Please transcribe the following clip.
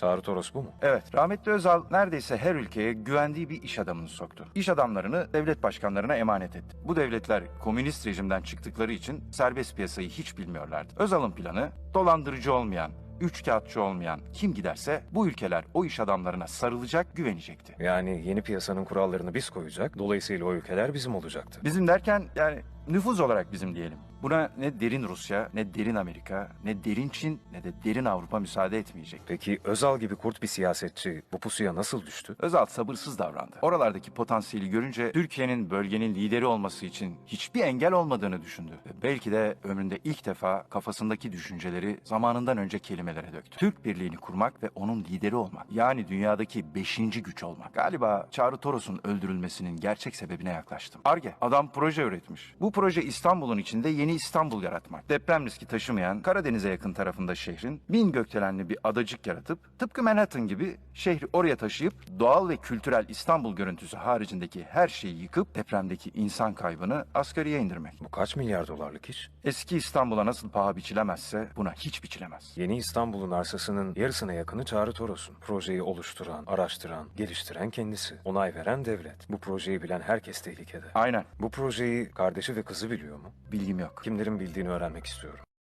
Çağrı Toros bu mu? Evet, rahmetli Özal neredeyse her ülkeye güvendiği bir iş adamını soktu. İş adamlarını devlet başkanlarına emanet etti. Bu devletler komünist rejimden çıktıkları için serbest piyasayı hiç bilmiyorlardı. Özal'ın planı dolandırıcı olmayan, üç kağıtçı olmayan kim giderse bu ülkeler o iş adamlarına sarılacak, güvenecekti. Yani yeni piyasanın kurallarını biz koyacak, dolayısıyla o ülkeler bizim olacaktı. Bizim derken yani nüfuz olarak bizim diyelim. Buna ne derin Rusya, ne derin Amerika, ne derin Çin, ne de derin Avrupa müsaade etmeyecek. Peki Özal gibi kurt bir siyasetçi bu pusuya nasıl düştü? Özal sabırsız davrandı. Oralardaki potansiyeli görünce Türkiye'nin bölgenin lideri olması için hiçbir engel olmadığını düşündü. Ve belki de ömründe ilk defa kafasındaki düşünceleri zamanından önce kelimelere döktü. Türk birliğini kurmak ve onun lideri olmak. Yani dünyadaki beşinci güç olmak. Galiba Çağrı Toros'un öldürülmesinin gerçek sebebine yaklaştım. Arge, adam proje üretmiş. Bu proje İstanbul'un içinde yeni İstanbul yaratmak. Deprem riski taşımayan Karadeniz'e yakın tarafında şehrin bin gökdelenli bir adacık yaratıp tıpkı Manhattan gibi şehri oraya taşıyıp doğal ve kültürel İstanbul görüntüsü haricindeki her şeyi yıkıp depremdeki insan kaybını asgariye indirmek. Bu kaç milyar dolarlık iş? Eski İstanbul'a nasıl paha biçilemezse buna hiç biçilemez. Yeni İstanbul'un arsasının yarısına yakını Çağrı Toros'un. Projeyi oluşturan, araştıran, geliştiren kendisi. Onay veren devlet. Bu projeyi bilen herkes tehlikede. Aynen. Bu projeyi kardeşi kızı biliyor mu? Bilgim yok. Kimlerin bildiğini öğrenmek istiyorum.